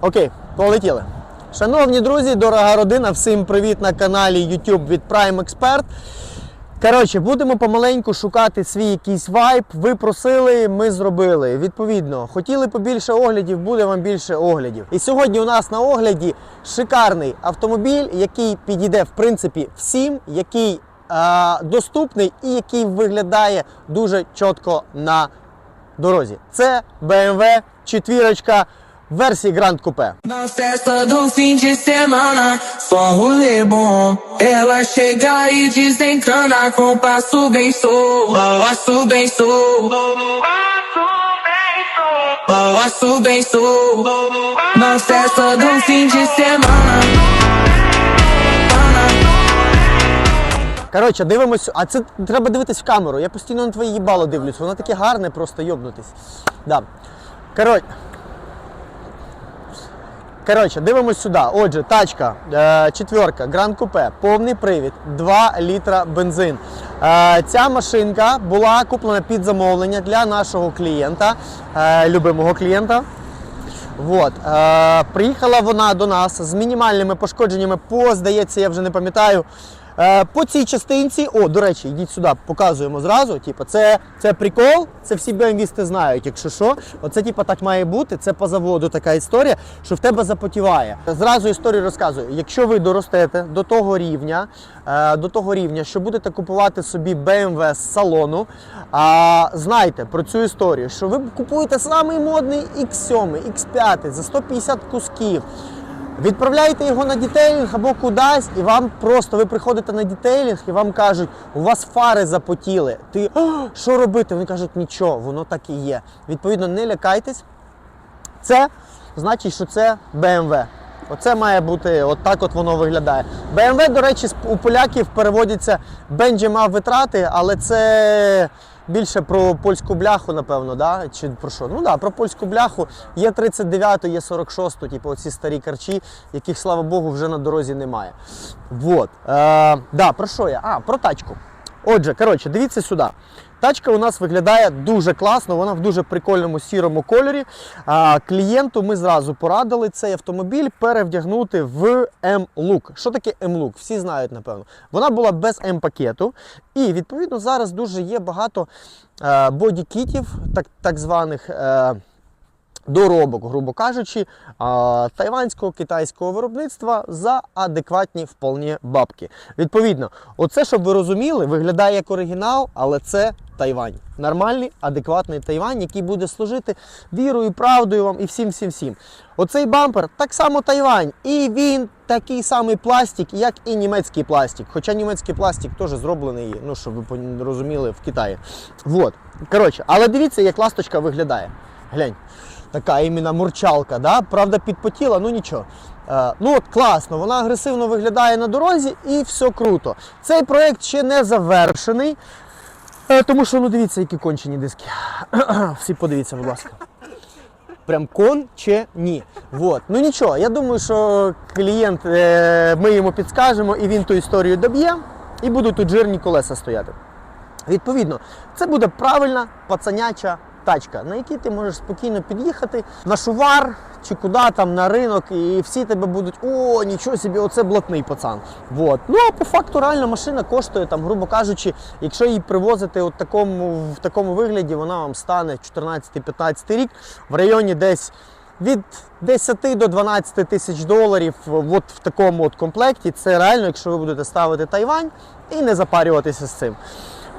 Окей, полетіли. Шановні друзі, дорога родина, всім привіт на каналі YouTube від Prime Expert. Коротше, будемо помаленьку шукати свій якийсь вайб. Ви просили, ми зробили. Відповідно, хотіли побільше оглядів, буде вам більше оглядів. І сьогодні у нас на огляді шикарний автомобіль, який підійде в принципі всім, який е, доступний і який виглядає дуже чітко на дорозі. Це BMW 4 версії Grand Coupe. Na festa do fim de semana, só rolê bom. Ela chega e desencana com passo bem sou, passo bem sou. Passo bem sou. Na festa do fim de semana. Коротше, дивимось, а це треба дивитись в камеру. Я постійно на твоє їбало дивлюсь, воно таке гарне, просто йобнутись. Да. Коротше. Коротше, дивимось сюди. Отже, тачка, е, четверка, Grand купе, повний привід, 2 літра бензин. Е, ця машинка була куплена під замовлення для нашого клієнта, е, любимого клієнта. Вот. Е, приїхала вона до нас з мінімальними пошкодженнями по, здається, я вже не пам'ятаю. Е, по цій частинці, о, до речі, йдіть сюди, показуємо зразу. Типу, це, це прикол, це всі BMW знають, якщо що. Оце типу, так має бути. Це по заводу така історія, що в тебе запотіває. Зразу історію розказую. Якщо ви доростете до того рівня, е, до того рівня, що будете купувати собі BMW з салону, а, знайте про цю історію, що ви купуєте самий модний X7, X5 за 150 кусків. Відправляєте його на дітейлінг або кудись, і вам просто ви приходите на дітейлінг і вам кажуть, у вас фари запотіли. Ти що робити? Вони кажуть, нічого, воно так і є. Відповідно, не лякайтесь. Це значить, що це BMW. Оце має бути, от от воно виглядає. BMW, до речі, у поляків переводиться Бенджі мав витрати, але це більше про польську бляху, напевно, да? чи про що? Ну да, про польську бляху. Є 39, є 46, типу оці старі карчі, яких, слава Богу, вже на дорозі немає. Вот. Е, да, про що я? А, про тачку. Отже, коротше, дивіться сюди. Тачка у нас виглядає дуже класно, вона в дуже прикольному сірому кольорі. А, клієнту ми зразу порадили цей автомобіль перевдягнути в M-Look. Що таке M-Look? Всі знають, напевно. Вона була без М-пакету. І відповідно зараз дуже є багато е, бодікітів, так, так званих. Е, доробок, грубо кажучи, тайванського китайського виробництва за адекватні вполне бабки. Відповідно, оце, щоб ви розуміли, виглядає як оригінал, але це Тайвань. Нормальний, адекватний Тайвань, який буде служити вірою, правдою вам і всім всім всім. Оцей бампер так само Тайвань. І він такий самий пластик, як і німецький пластик. Хоча німецький пластик теж зроблений, ну щоб ви розуміли, в Китаї. Вот. Коротше, але дивіться, як ласточка виглядає. Глянь така іменно мурчалка, да? правда, підпотіла, ну нічого. Е, ну от класно, вона агресивно виглядає на дорозі і все круто. Цей проєкт ще не завершений, е, тому що ну дивіться, які кончені диски. Всі подивіться, будь ласка. Прям кончені. Вот. Ну нічого, я думаю, що клієнт, е, ми йому підскажемо і він ту історію доб'є, і будуть тут жирні колеса стояти. Відповідно, це буде правильна пацаняча тачка, на якій ти можеш спокійно під'їхати на шувар чи куди там на ринок, і всі тебе будуть, о, нічого собі, оце блатний пацан. Вот. Ну а по факту реально машина коштує, там, грубо кажучи, якщо її привозити от такому, в такому вигляді, вона вам стане 14-15 рік в районі десь. Від 10 до 12 тисяч доларів от в такому от комплекті. Це реально, якщо ви будете ставити Тайвань і не запарюватися з цим.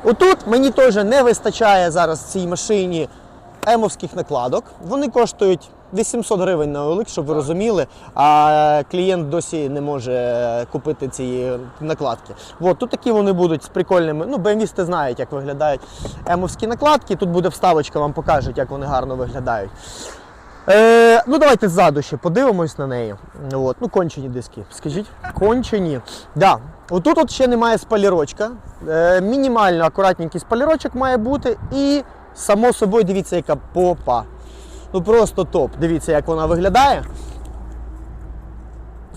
Отут мені теж не вистачає зараз цій машині емовських накладок. Вони коштують 800 гривень на OLX, щоб ви розуміли, а клієнт досі не може купити ці накладки. От, тут такі вони будуть з прикольними. Ну, BMW знають, як виглядають емовські накладки. Тут буде вставочка, вам покажуть, як вони гарно виглядають. Е, ну, давайте ззаду ще подивимось на неї. От, ну, кончені диски, скажіть. Кончені. Да. Отут от ще немає спалірочка. Е, мінімально акуратненький спалірочок має бути. І, само собою, дивіться, яка попа. Ну просто топ. Дивіться, як вона виглядає.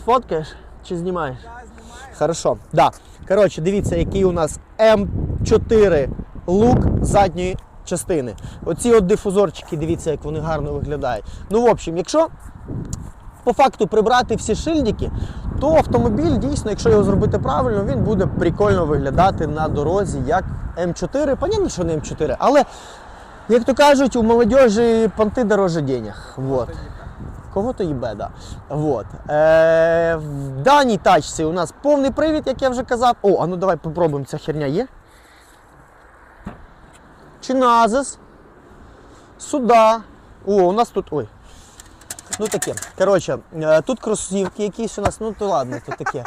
Фоткаєш чи знімаєш? Хорошо. Да. Коротше, дивіться, який у нас М4 лук задньої частини. Оці от дифузорчики, дивіться, як вони гарно виглядають. Ну, в общем, якщо по факту прибрати всі шильдики, то автомобіль дійсно, якщо його зробити правильно, він буде прикольно виглядати на дорозі як М4. Понятно, що не М4, але як то кажуть, у молодежі понти дороже денег. Вот. Кого-то їбе, да. Вот. Е, в даній тачці у нас повний привід, як я вже казав. О, а ну давай попробуємо, ця херня є. Чи назис? Сюда. О, у нас тут. Ой. Ну таке. Коротше, е, тут кросівки якісь у нас, ну то ладно, то таке.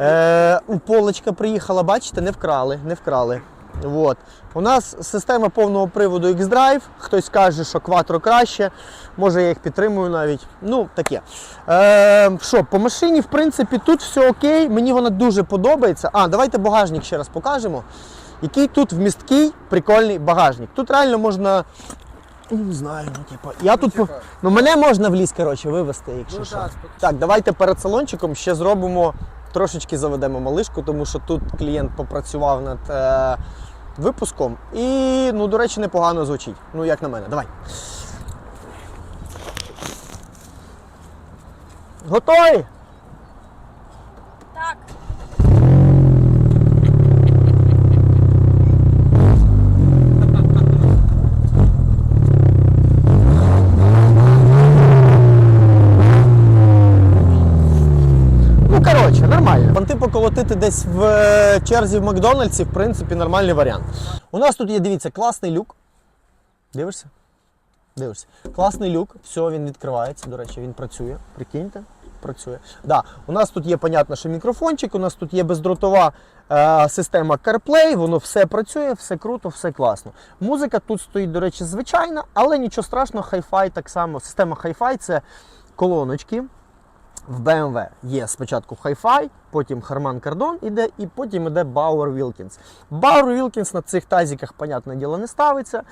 Е, у полочка приїхала, бачите, не вкрали, не вкрали. Вот. У нас система повного приводу X-Drive. Хтось каже, що Quattro краще. Може, я їх підтримую навіть. Ну, таке. Е, що, по машині, в принципі, тут все окей. Мені вона дуже подобається. А, давайте багажник ще раз покажемо. Який тут вмісткий, прикольний багажник. Тут реально можна. Ну, Не знаю, ну типу. Я тут. по- Ну, мене можна в ліс, коротше, вивезти, якщо Ну, що. так, спокійно. Так, давайте перед салончиком ще зробимо, трошечки заведемо малишку, тому що тут клієнт попрацював над е, випуском і, ну, до речі, непогано звучить. Ну, як на мене, давай. Готові? Поколотити десь в е, черзі в Макдональдсі, в принципі, нормальний варіант. У нас тут є, дивіться, класний люк. Дивишся? Дивишся. Класний люк, все, він відкривається. До речі, він працює. Прикиньте, працює. Да, у нас тут є, понятно, що мікрофончик, у нас тут є бездротова е, система CarPlay, воно все працює, все круто, все класно. Музика тут стоїть, до речі, звичайна, але нічого страшного, Hi-Fi так само. Система Hi-Fi це колоночки. В BMW є спочатку Hi-Fi, потім Harman Kardon іде, і потім іде Bauer Wilkins. Bauer Wilkins на цих тазиках, понятне діло, не ставиться.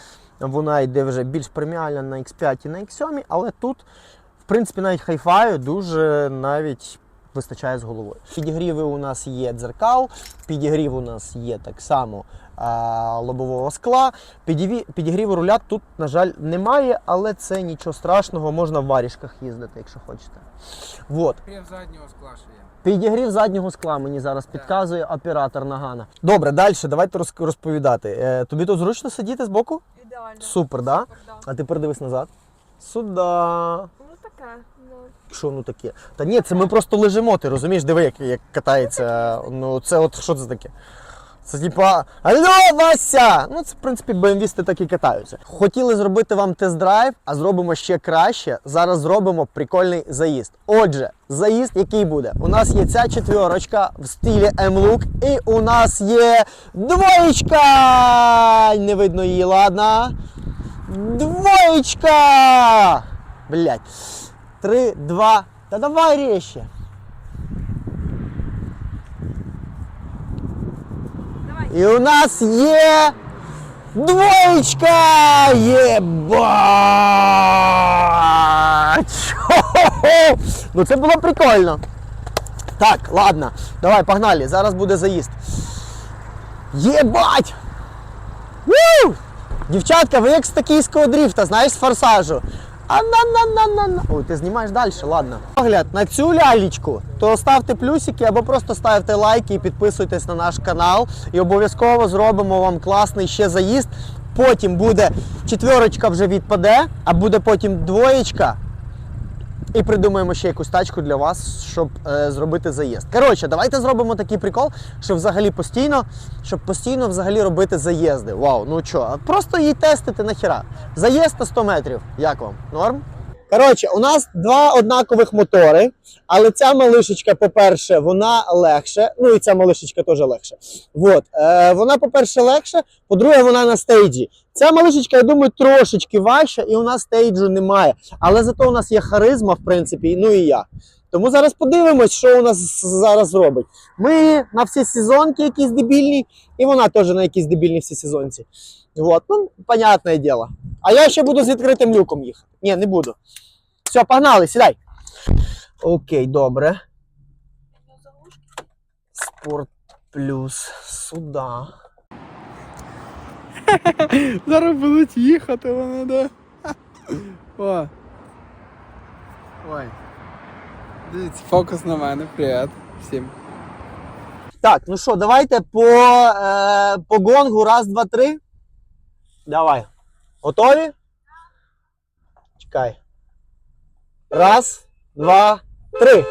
Вона йде вже більш преміальна на X5 і на X7, але тут, в принципі, навіть Hi-Fi дуже навіть вистачає з головою. Підігріви у нас є дзеркал, підігрів у нас є так само лобового скла. Підігрів, підігріву руля тут, на жаль, немає, але це нічого страшного, можна в варішках їздити, якщо хочете. Вот. Крем заднього скла ще є. Підігрів заднього скла мені зараз підказує оператор Нагана. Добре, далі давайте роз- розповідати. Е, тобі тут зручно сидіти збоку? Ідеально. Супер, да? Супер, да. А тепер дивись назад. Сюда. Ну таке. Ну. Що ну таке? Та ні, це ми просто лежимо, ти розумієш, диви, як, як катається. Ну це от що це таке? Це типа Алло, Вася! Ну це в принципі BMW так і катаються. Хотіли зробити вам тест-драйв, а зробимо ще краще. Зараз зробимо прикольний заїзд. Отже, заїзд який буде? У нас є ця четверочка в стилі M-Look, і у нас є двоєчка! Не видно її, ладно. Двоєчка! Блять. Три, два. Та давай резче. І у нас є двоєчка! Єбать! Ну це було прикольно. Так, ладно, давай, погнали. Зараз буде заїзд. Єбать! Ву! Дівчатка, ви як з токійського дріфта, знаєш, з форсажу. А на на на на Ой, ти знімаєш далі, ладно. Погляд на цю лялечку, то ставте плюсики або просто ставте лайки і підписуйтесь на наш канал. І обов'язково зробимо вам класний ще заїзд. Потім буде четверочка вже відпаде, а буде потім двоєчка. І придумаємо ще якусь тачку для вас, щоб е, зробити заїзд. Коротше, давайте зробимо такий прикол, щоб взагалі постійно, щоб постійно взагалі робити заїзди. Вау, ну що, просто її тестити нахіра. Заїзд на 100 метрів. Як вам? Норм? Коротше, у нас два однакових мотори, але ця малишечка, по-перше, вона легше. Ну і ця малишечка теж легше. Вот. Е, вона, по-перше, легше, по-друге, вона на стейджі. Ця малишечка, я думаю, трошечки важча, і у нас стейджу немає. Але зато у нас є харизма, в принципі, ну і я. Тому зараз подивимось, що у нас зараз робить. Ми на всі сезонки якісь дебільні, і вона теж на якісь дебільні всі сезонці. Вот. Ну, понятне діло. А я ще буду з відкритим люком їхати. Ні, не буду. Все, погнали, сідай. Окей, добре. Спорт плюс сюда. Зараз будуть їхати вони, да. О. Ой. Дивіться, фокус на мене. Привіт всім. Так, ну що, давайте по, е, по гонгу. Раз, два, три. Давай. Готові? Чекай. Раз, два, три.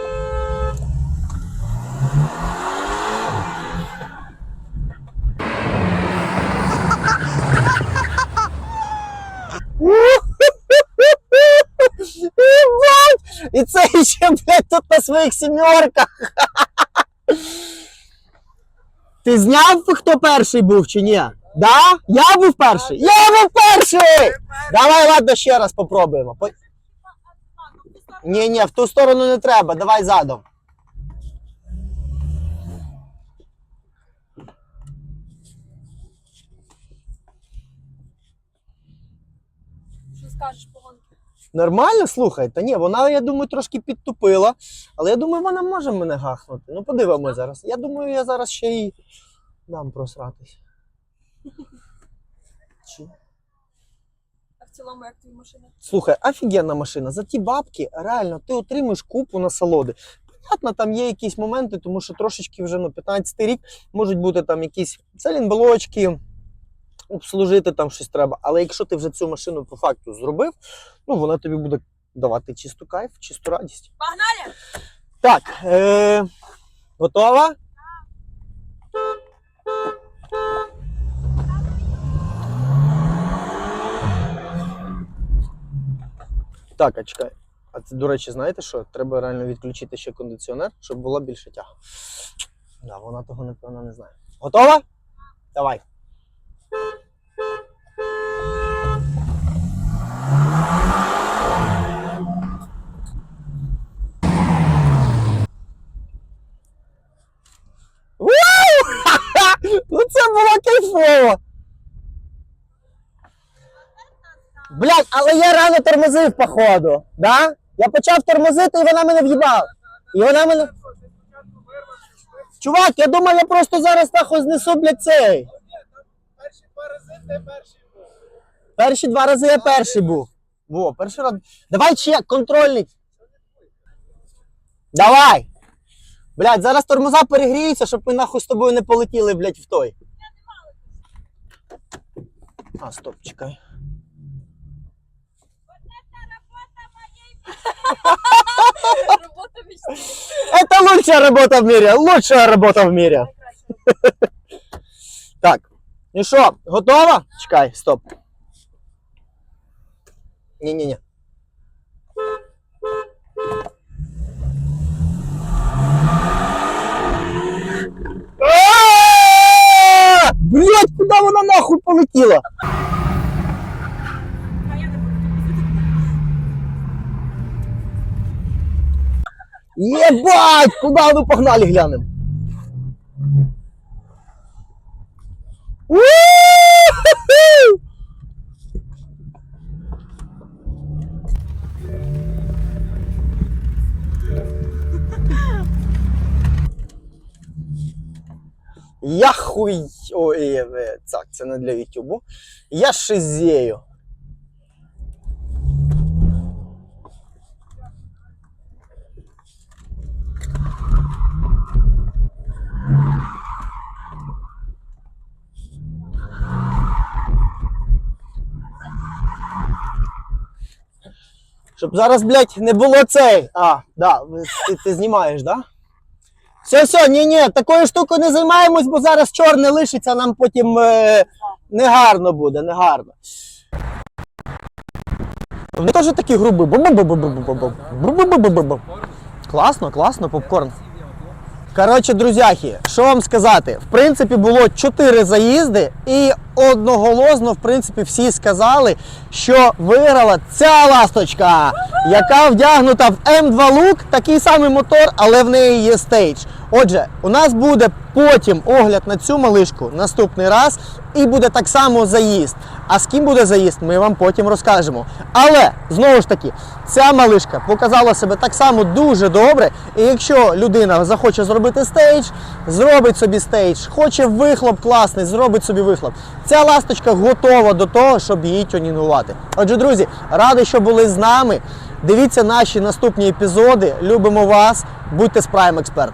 І це ще, блядь, тут на своїх сімерках. Ти зняв, хто перший був чи ні? Да? Я був перший. Я був перший! Давай, ладно, ще раз попробуємо. По... Ні, ні, в ту сторону не треба. Давай задом. Що скажеш по гонки? Нормально, слухай, та ні, вона, я думаю, трошки підтупила, але я думаю, вона може мене гахнути. Ну, подивимось зараз. Я думаю, я зараз ще й дам просратись. Чи? А в цілому, як твої машини? Слухай, офігенна машина. За ті бабки реально ти отримуєш купу насолоди. Понятно, там є якісь моменти, тому що трошечки вже ну, 15 рік можуть бути там якісь целінблочки, обслужити там щось треба. Але якщо ти вже цю машину по факту зробив, ну вона тобі буде давати чисту кайф, чисту радість. Погнали! Так, е- готова? Так, а чекай. А це, до речі, знаєте що? Треба реально відключити ще кондиціонер, щоб було більше тяга. Да, вона того, напевно, не знає. Готова? Давай. Ну це було кайфово! Блядь, але я рано тормозив, походу. Да? Я почав тормозити, і вона мене в'їбала. І вона мене. Чувак, я думав, я просто зараз нахуй знесу, блядь, цей. Перші два рази ти перший був. Перші два рази я перший був. Во, перший раз. Давай чек, контрольний. Давай. Блядь, зараз тормоза перегріються, щоб ми нахуй з тобою не полетіли, блядь, в той. А, стоп, чекай. лучшая работа в мире, лучшая работа в мире. Так, ну що, готова? Чекай, стоп. Ні-ні-ні. А! Блять, куди вона нахуй полетіла? Ебать, куда вы погнали, глянем? У-ху-ху! Я хуй... Ой, е, так, це не для Ютубу. Я шизею. Щоб зараз, блядь, не було цей. А, да, ти, ти знімаєш, да? Все, все, ні, ні, такою штукою не займаємось, бо зараз чорне лишиться, нам потім е, негарно буде, негарно. Вони теж такі. Бу-бу-бу-бу-бу. Класно, класно, попкорн. Коротше, друзяхи, що вам сказати? В принципі, було 4 заїзди, і одноголосно, в принципі, всі сказали, що виграла ця ласточка, яка вдягнута в М2 Look, такий самий мотор, але в неї є стейдж. Отже, у нас буде потім огляд на цю малишку наступний раз, і буде так само заїзд. А з ким буде заїзд, ми вам потім розкажемо. Але знову ж таки, ця малишка показала себе так само дуже добре. І якщо людина захоче зробити стейдж, зробить собі стейдж, хоче вихлоп класний, зробить собі вихлоп. Ця ласточка готова до того, щоб її тюнінгувати. Отже, друзі, радий, що були з нами. Дивіться наші наступні епізоди. Любимо вас. Будьте з Expert.